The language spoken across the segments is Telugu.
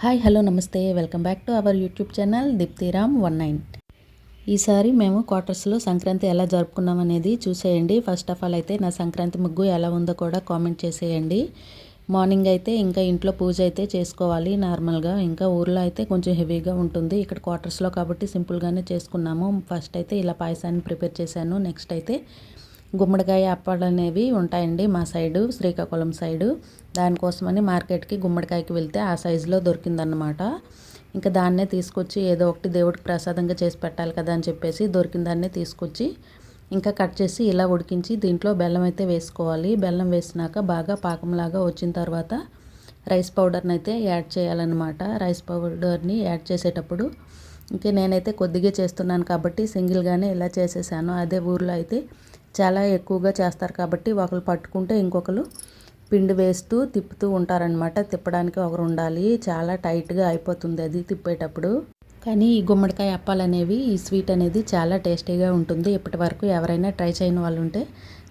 హాయ్ హలో నమస్తే. Welcome back to our YouTube channel Deepthiram one nine. ఈసారి మేము క్వార్టర్స్లో సంక్రాంతి ఎలా జరుపుకున్నాం అనేది చూసేయండి. ఫస్ట్ ఆఫ్ ఆల్ అయితే నా సంక్రాంతి ముగ్గు ఎలా ఉందో కూడా కామెంట్ చేసేయండి. మార్నింగ్ అయితే ఇంకా ఇంట్లో పూజ అయితే చేసుకోవాలి. నార్మల్గా ఇంకా ఊర్లో అయితే కొంచెం హెవీగా ఉంటుంది. ఇక్కడ క్వార్టర్స్లో కాబట్టి సింపుల్గానే చేసుకున్నాము. ఫస్ట్ అయితే ఇలా పాయసాన్ని ప్రిపేర్ చేశాను. నెక్స్ట్ అయితే గుమ్మడికాయ అప్పాలు అనేవి ఉంటాయండి మా సైడు శ్రీకాకుళం సైడు. దానికోసమని మార్కెట్కి గుమ్మడికాయకి వెళ్తే ఆ సైజులో దొరికిందనమాట ఇంకా దాన్నే తీసుకొచ్చి ఏదో ఒకటి దేవుడికి ప్రసాదంగా చేసి పెట్టాలి కదా అని చెప్పేసి దొరికిన దాన్నే తీసుకొచ్చి ఇంకా కట్ చేసి ఇలా ఉడికించి దీంట్లో బెల్లం అయితే వేసుకోవాలి. బెల్లం వేసినాక బాగా పాకంలాగా వచ్చిన తర్వాత రైస్ పౌడర్ని అయితే యాడ్ చేయాలన్నమాట. రైస్ పౌడర్ని యాడ్ చేసేటప్పుడు ఇంకా నేనైతే కొద్దిగా చేస్తున్నాను కాబట్టి సింగిల్గానే ఇలా చేసేసాను. అదే ఊర్లో అయితే చాలా ఎక్కువగా చేస్తారు కాబట్టి ఒకరు పట్టుకుంటే ఇంకొకరు పిండి వేస్తూ తిప్పుతూ ఉంటారనమాట తిప్పడానికి ఒకరు ఉండాలి. చాలా టైట్గా అయిపోతుంది అది తిప్పేటప్పుడు. కానీ ఈ గుమ్మడికాయ అప్పాలు అనేవి ఈ స్వీట్ అనేది చాలా టేస్టీగా ఉంటుంది. ఇప్పటి వరకు ఎవరైనా ట్రై చేయని వాళ్ళు ఉంటే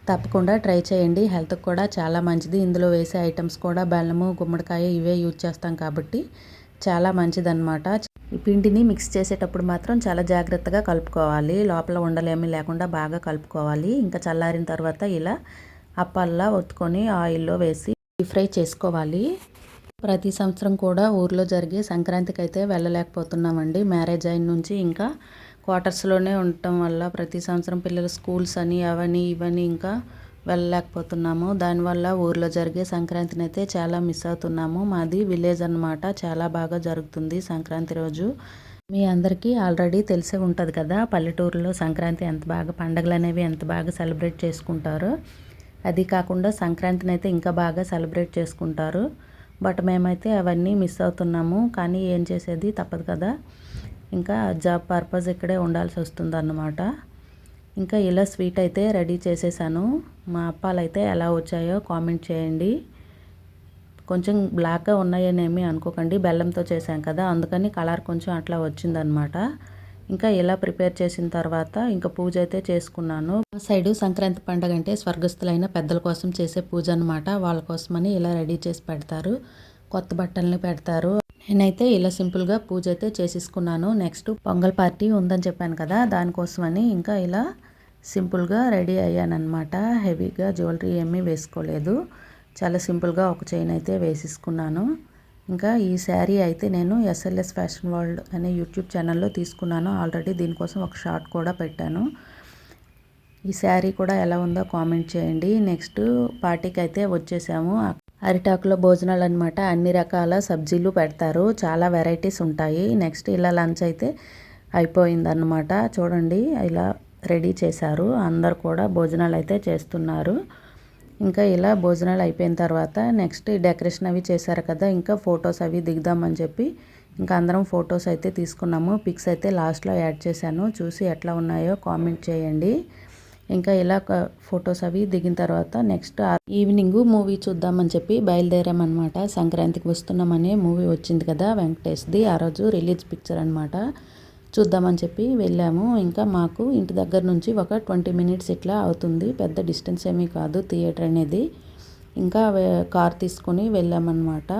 తప్పకుండా ట్రై చేయండి. హెల్త్కి కూడా చాలా మంచిది. ఇందులో వేసే ఐటమ్స్ కూడా బెల్లము గుమ్మడికాయ ఇవే యూజ్ చేస్తాం కాబట్టి చాలా మంచిదన్నమాట. ఈ పిండిని మిక్స్ చేసేటప్పుడు మాత్రం చాలా జాగ్రత్తగా కలుపుకోవాలి. లోపల ఉండలేమి లేకుండా బాగా కలుపుకోవాలి. ఇంకా చల్లారిన తర్వాత ఇలా అప్పల్లా ఒత్తుకొని ఆయిల్లో వేసి ఫ్రై చేసుకోవాలి. ప్రతి సంవత్సరం కూడా ఊర్లో జరిగే సంక్రాంతికి అయితే వెళ్ళలేకపోతున్నామండి. మ్యారేజ్ అయిన నుంచి ఇంకా క్వార్టర్స్లోనే ఉండటం వల్ల ప్రతి సంవత్సరం పిల్లల స్కూల్స్ అని అవని ఇవని ఇంకా వెళ్ళలేకపోతున్నాము. దానివల్ల ఊర్లో జరిగే సంక్రాంతిని అయితే చాలా మిస్ అవుతున్నాము. మాది విలేజ్ అనమాట చాలా బాగా జరుగుతుంది సంక్రాంతి రోజు. మీ అందరికీ ఆల్రెడీ తెలిసే ఉంటుంది కదా పల్లెటూరులో సంక్రాంతి ఎంత బాగా పండగలు అనేవి ఎంత బాగా సెలబ్రేట్ చేసుకుంటారో. అది కాకుండా సంక్రాంతిని అయితే ఇంకా బాగా సెలబ్రేట్ చేసుకుంటారు. బట్ మేమైతే అవన్నీ మిస్ అవుతున్నాము. కానీ ఏం చేసేది తప్పదు కదా. ఇంకా జాబ్ పర్పస్ ఇక్కడే ఉండాల్సి వస్తుంది అన్నమాట ఇంకా ఇలా స్వీట్ అయితే రెడీ చేసేసాను. మా అప్పాలు అయితే ఎలా వచ్చాయో కామెంట్ చేయండి. కొంచెం బ్లాక్గా ఉన్నాయనేమి అనుకోకండి. బెల్లంతో చేశాం కదా అందుకని కలర్ కొంచెం అట్లా వచ్చిందనమాట. ఇంకా ఇలా ప్రిపేర్ చేసిన తర్వాత ఇంకా పూజ అయితే చేసుకున్నాను. సైడు సంక్రాంతి పండుగ అంటే స్వర్గస్థులైన పెద్దల కోసం చేసే పూజ అనమాట వాళ్ళ కోసమని ఇలా రెడీ చేసి పెడతారు. కొత్త బట్టల్ని పెడతారు. నేనైతే ఇలా సింపుల్గా పూజ అయితే చేసేసుకున్నాను. నెక్స్ట్ పొంగల్ పార్టీ ఉందని చెప్పాను కదా దానికోసమని ఇంకా ఇలా సింపుల్గా రెడీ అయ్యానమాట హెవీగా జ్యువెలరీ ఏమీ వేసుకోలేదు. చాలా సింపుల్గా ఒక చైన్ అయితే వేసేసుకున్నాను. ఇంకా ఈ శారీ అయితే నేను S L S fashion world అనే యూట్యూబ్ ఛానల్లో తీసుకున్నాను. ఆల్రెడీ దీనికోసం ఒక షార్ట్ కూడా పెట్టాను. ఈ శారీ కూడా ఎలా ఉందో కామెంట్ చేయండి. నెక్స్ట్ పార్టీకి అయితే వచ్చేసాము. అరిటాకులో భోజనాలు అనమాట అన్ని రకాల సబ్జీలు పెడతారు. చాలా వెరైటీస్ ఉంటాయి. నెక్స్ట్ ఇలా లంచ్ అయితే అయిపోయిందన్నమాట. చూడండి ఇలా రెడీ చేశారు. అందరు కూడా భోజనాలు అయితే చేస్తున్నారు. ఇంకా ఇలా భోజనాలు అయిపోయిన తర్వాత నెక్స్ట్ డెకరేషన్ అవి చేశారు కదా ఇంకా ఫొటోస్ అవి దిగుదామని చెప్పి ఇంకా అందరం ఫొటోస్ అయితే తీసుకున్నాము. పిక్స్ అయితే లాస్ట్లో యాడ్ చేశాను. చూసి ఎట్లా ఉన్నాయో కామెంట్ చేయండి. ఇంకా ఇలా ఫొటోస్ అవి దిగిన తర్వాత నెక్స్ట్ ఈవినింగ్ మూవీ చూద్దామని చెప్పి బయలుదేరామన్నమాట. సంక్రాంతికి వస్తున్నామనే మూవీ వచ్చింది కదా వెంకటేష్ది. ఆ రోజు రిలీజ్ పిక్చర్ అనమాట చూద్దామని చెప్పి వెళ్ళాము. ఇంకా మాకు ఇంటి దగ్గర నుంచి ఒక ట్వంటీ మినిట్స్ ఇట్లా అవుతుంది. పెద్ద డిస్టెన్స్ ఏమీ కాదు థియేటర్ అనేది. ఇంకా కార్ తీసుకొని వెళ్ళామన్నమాట.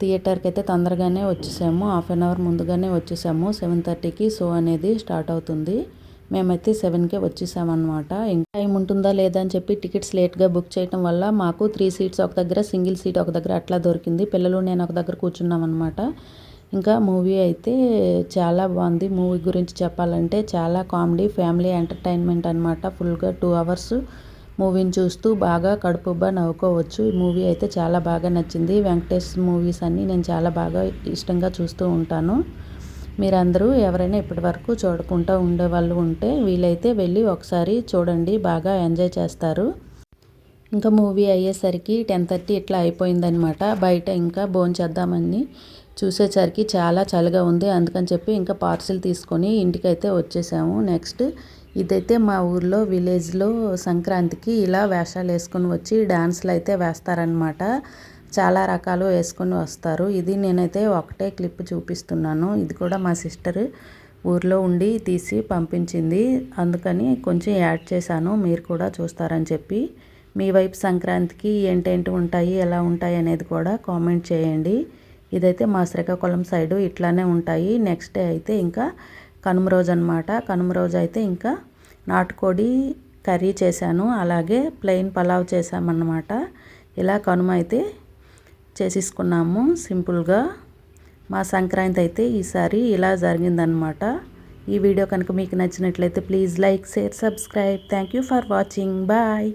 థియేటర్కి అయితే తొందరగానే వచ్చేసాము. హాఫ్ అన్ అవర్ ముందుగానే వచ్చేసాము. సెవెన్ థర్టీకి షో అనేది స్టార్ట్ అవుతుంది. మేమైతే సెవెన్కే వచ్చేసామన్నమాట. ఇంకా టైం ఉంటుందా లేదా అని చెప్పి టికెట్స్ లేట్గా బుక్ చేయడం వల్ల మాకు త్రీ సీట్స్ ఒక దగ్గర సింగిల్ సీట్ ఒక దగ్గర అట్లా దొరికింది. పిల్లలు నేను ఒక దగ్గర కూర్చున్నాం అనమాట ఇంకా మూవీ అయితే చాలా బాగుంది. మూవీ గురించి చెప్పాలంటే చాలా కామెడీ ఫ్యామిలీ ఎంటర్టైన్మెంట్ అనమాట ఫుల్గా టూ అవర్స్ మూవీని చూస్తూ బాగా కడుపుబ్బా నవ్వుకోవచ్చు. ఈ మూవీ అయితే చాలా బాగా నచ్చింది. వెంకటేష్ మూవీస్ అన్నీ నేను చాలా బాగా ఇష్టంగా చూస్తూ ఉంటాను. మీరందరూ ఎవరైనా ఇప్పటి వరకు చూడకుండా ఉండేవాళ్ళు ఉంటే వీలైతే వెళ్ళి ఒకసారి చూడండి బాగా ఎంజాయ్ చేస్తారు. ఇంకా మూవీ అయ్యేసరికి టెన్ థర్టీ ఇట్లా అయిపోయిందనమాట బయట ఇంకా భోంచేద్దామని చూసేసరికి చాలా చలిగా ఉంది. అందుకని చెప్పి ఇంకా పార్సిల్ తీసుకొని ఇంటికైతే వచ్చేసాము. నెక్స్ట్ ఇదైతే మా ఊర్లో విలేజ్లో సంక్రాంతికి ఇలా వేషాలు వేసుకొని వచ్చి డ్యాన్స్లు అయితే వేస్తారనమాట చాలా రకాలు వేసుకొని వస్తారు. ఇది నేనైతే ఒకటే క్లిప్ చూపిస్తున్నాను. ఇది కూడా మా సిస్టర్ ఊర్లో ఉండి తీసి పంపించింది. అందుకని కొంచెం యాడ్ చేశాను. మీరు కూడా చూస్తారని చెప్పి. మీ వైపు సంక్రాంతికి ఏంటేంటి ఉంటాయి ఎలా ఉంటాయి అనేది కూడా కామెంట్ చేయండి. ఇదైతే మా శ్రీకాకుళం సైడు ఇట్లానే ఉంటాయి. నెక్స్ట్ డే అయితే ఇంకా కనుమ రోజు అనమాట కనుమ రోజు అయితే ఇంకా నాటుకోడి కర్రీ చేశాను. అలాగే ప్లెయిన్ పలావ్ చేశామన్నమాట. ఇలా కనుమ అయితే చేసేసుకున్నాము సింపుల్గా. మా సంక్రాంతి అయితే ఈసారి ఇలా జరిగిందనమాట ఈ వీడియో కనుక మీకు నచ్చినట్లయితే please like share subscribe. Thank you for watching bye